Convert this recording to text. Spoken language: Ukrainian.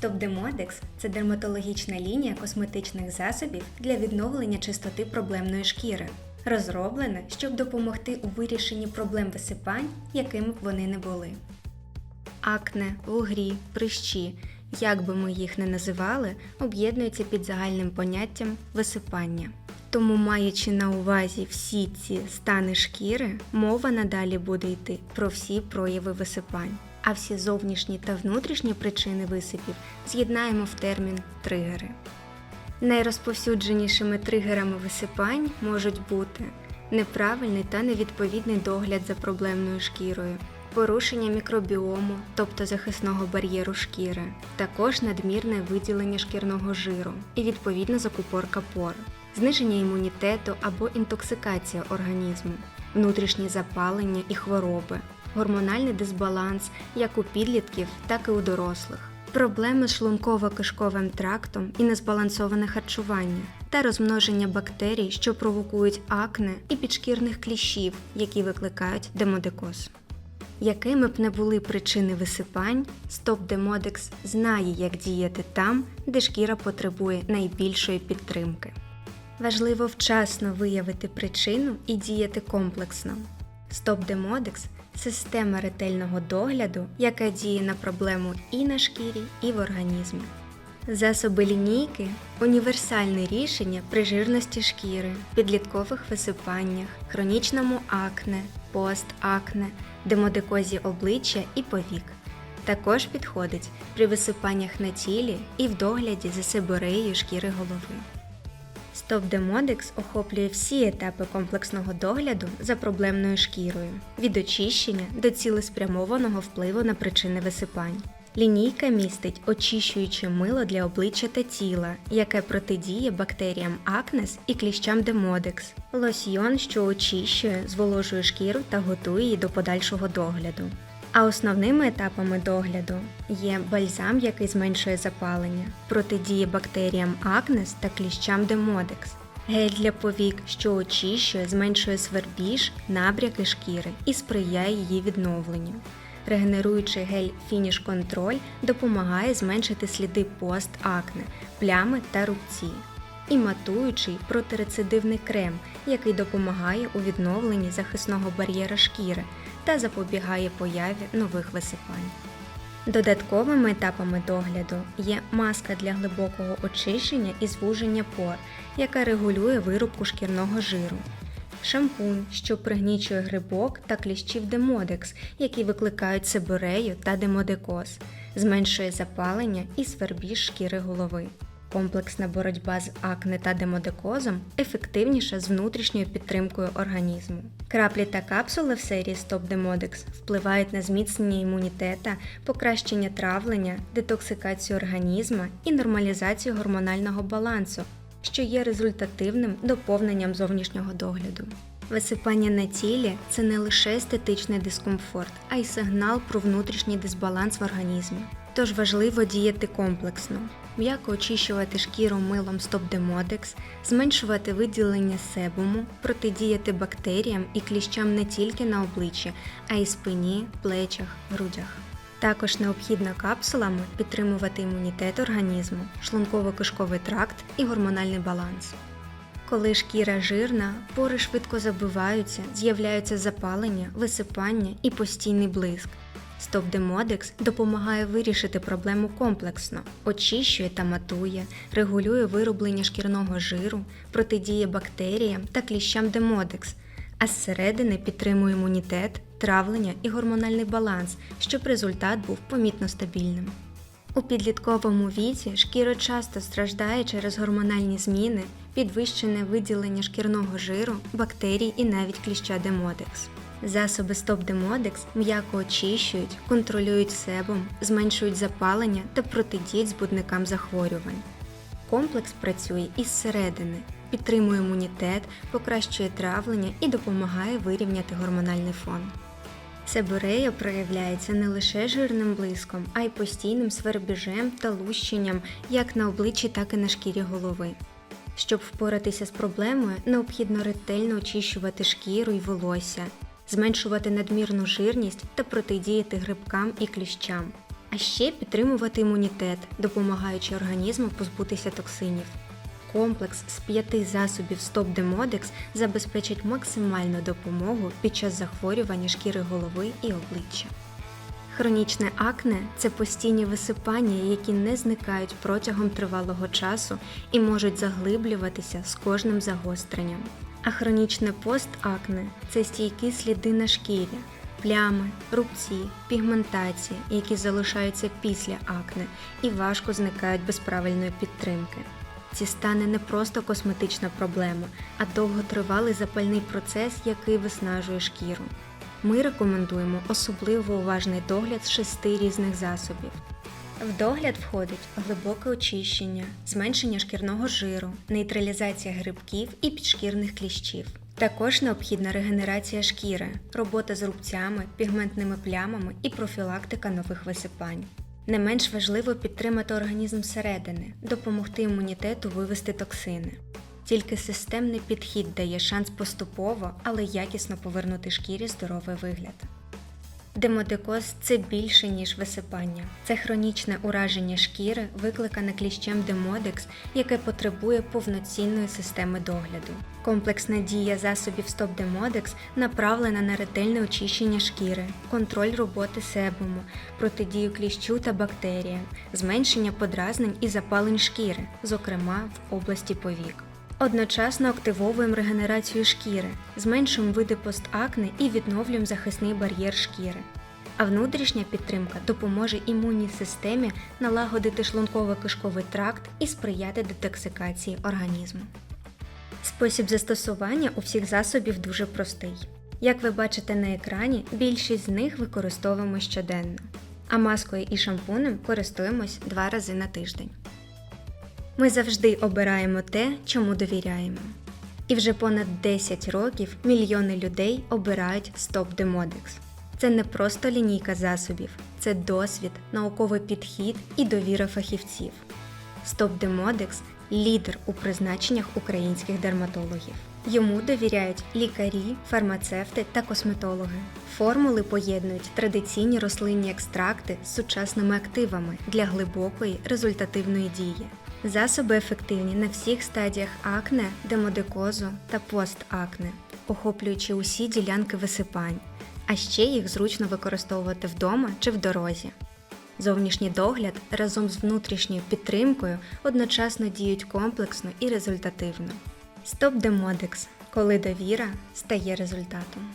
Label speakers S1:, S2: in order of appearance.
S1: Стопдемодекс це дерматологічна лінія косметичних засобів для відновлення чистоти проблемної шкіри. Розроблена, щоб допомогти у вирішенні проблем висипань, якими б вони не були. Акне, вугрі, прищі, як би ми їх не називали, об'єднуються під загальним поняттям висипання. Тому, маючи на увазі всі ці стани шкіри, мова надалі буде йти про всі прояви висипань. А всі зовнішні та внутрішні причини висипів з'єднаємо в термін тригери. Найрозповсюдженішими тригерами висипань можуть бути неправильний та невідповідний догляд за проблемною шкірою, порушення мікробіому, тобто захисного бар'єру шкіри, також надмірне виділення шкірного жиру і відповідна закупорка пор, зниження імунітету або інтоксикація організму, внутрішні запалення і хвороби, гормональний дисбаланс як у підлітків, так і у дорослих. Проблеми з шлунково-кишковим трактом і незбалансоване харчування та розмноження бактерій, що провокують акне і підшкірних кліщів, які викликають демодикоз. Якими б не були причини висипань, Стоп Демодекс знає, як діяти там, де шкіра потребує найбільшої підтримки. Важливо вчасно виявити причину і діяти комплексно. Стоп Демодекс система ретельного догляду, яка діє на проблему і на шкірі, і в організмі. Засоби лінійки універсальне рішення при жирності шкіри, підліткових висипаннях, хронічному акне, постакне, демодикозі обличчя і повік. Також підходить при висипаннях на тілі і в догляді за сибореєю шкіри голови. Стоп Демодекс охоплює всі етапи комплексного догляду за проблемною шкірою від очищення до цілеспрямованого впливу на причини висипань. Лінійка містить очищуюче мило для обличчя та тіла, яке протидіє бактеріям акнес і кліщам демодекс, лосьйон, що очищує, зволожує шкіру та готує її до подальшого догляду. А основними етапами догляду є бальзам, який зменшує запалення, протидіє бактеріям акнес та кліщам демодекс, гель для повік, що очищує, зменшує свербіж, набряки шкіри і сприяє її відновленню. Регенеруючий гель Finish Control допомагає зменшити сліди пост-акне, плями та рубці. І матуючий протирецидивний крем, який допомагає у відновленні захисного бар'єра шкіри та запобігає появі нових висипань. Додатковими етапами догляду є маска для глибокого очищення і звуження пор, яка регулює вирубку шкірного жиру, шампунь, що пригнічує грибок та кліщів демодекс, які викликають сибирею та демодикоз, зменшує запалення і свербіж шкіри голови. Комплексна боротьба з акне та демодикозом ефективніша з внутрішньою підтримкою організму. Краплі та капсули в серії Stop Demodex впливають на зміцнення імунітета, покращення травлення, детоксикацію організму і нормалізацію гормонального балансу, що є результативним доповненням зовнішнього догляду. Висипання на тілі це не лише естетичний дискомфорт, а й сигнал про внутрішній дисбаланс в організмі. Тож важливо діяти комплексно, м'яко очищувати шкіру милом Demodex, зменшувати виділення себуму, протидіяти бактеріям і кліщам не тільки на обличчі, а й спині, плечах, грудях. Також необхідно капсулами підтримувати імунітет організму, шлунково-кишковий тракт і гормональний баланс. Коли шкіра жирна, пори швидко забиваються, з'являються запалення, висипання і постійний блиск. Стоп Демодекс допомагає вирішити проблему комплексно, очищує та матує, регулює вироблення шкірного жиру, протидіє бактеріям та кліщам Демодекс, а зсередини підтримує імунітет, травлення і гормональний баланс, щоб результат був помітно стабільним. У підлітковому віці шкіра часто страждає через гормональні зміни, підвищене виділення шкірного жиру, бактерій і навіть кліща Демодекс. Засоби Stop Demodex м'яко очищують, контролюють себум, зменшують запалення та протидіють збудникам захворювань. Комплекс працює із середини, підтримує імунітет, покращує травлення і допомагає вирівняти гормональний фон. Себорея проявляється не лише жирним блиском, а й постійним свербіжем та лущенням як на обличчі, так і на шкірі голови. Щоб впоратися з проблемою, необхідно ретельно очищувати шкіру і волосся, зменшувати надмірну жирність та протидіяти грибкам і кліщам. а ще підтримувати імунітет, допомагаючи організму позбутися токсинів. Комплекс з п'яти засобів Stop Demodex забезпечить максимальну допомогу під час захворювання шкіри голови і обличчя. Хронічне акне це постійні висипання, які не зникають протягом тривалого часу і можуть заглиблюватися з кожним загостренням. А хронічне постакне це стійкі сліди на шкірі, плями, рубці, пігментація, які залишаються після акне і важко зникають без правильної підтримки. Ці стани не просто косметична проблема, а довготривалий запальний процес, який виснажує шкіру. Ми рекомендуємо особливо уважний догляд з шести різних засобів. В догляд входить глибоке очищення, зменшення шкірного жиру, нейтралізація грибків і підшкірних кліщів. Також необхідна регенерація шкіри, робота з рубцями, пігментними плямами і профілактика нових висипань. Не менш важливо підтримати організм зсередини, допомогти імунітету вивести токсини. Тільки системний підхід дає шанс поступово, але якісно повернути шкірі здоровий вигляд. Демодекоз це більше, ніж висипання. Це хронічне ураження шкіри, викликане кліщем демодекс, яке потребує повноцінної системи догляду. Комплексна дія засобів Stop Demodex направлена на ретельне очищення шкіри, контроль роботи себуму, протидію кліщу та бактеріям, зменшення подразнень і запалень шкіри, зокрема в області повік. Одночасно активовуємо регенерацію шкіри, зменшуємо види постакне і відновлюємо захисний бар'єр шкіри. А внутрішня підтримка допоможе імунній системі налагодити шлунково-кишковий тракт і сприяти детоксикації організму. Спосіб застосування у всіх засобів дуже простий. Як ви бачите на екрані, більшість з них використовуємо щоденно, а маскою і шампунем користуємось два рази на тиждень. Ми завжди обираємо те, чому довіряємо. І вже понад 10 років мільйони людей обирають Stop Demodex. Це не просто лінійка засобів, це досвід, науковий підхід і довіра фахівців. Stop Demodex – лідер у призначеннях українських дерматологів. Йому довіряють лікарі, фармацевти та косметологи. Формули поєднують традиційні рослинні екстракти з сучасними активами для глибокої результативної дії. Засоби ефективні на всіх стадіях акне, демодекозу та постакне, охоплюючи усі ділянки висипань, а ще їх зручно використовувати вдома чи в дорозі. Зовнішній догляд разом з внутрішньою підтримкою одночасно діють комплексно і результативно. Стоп Демодекс, коли довіра стає результатом.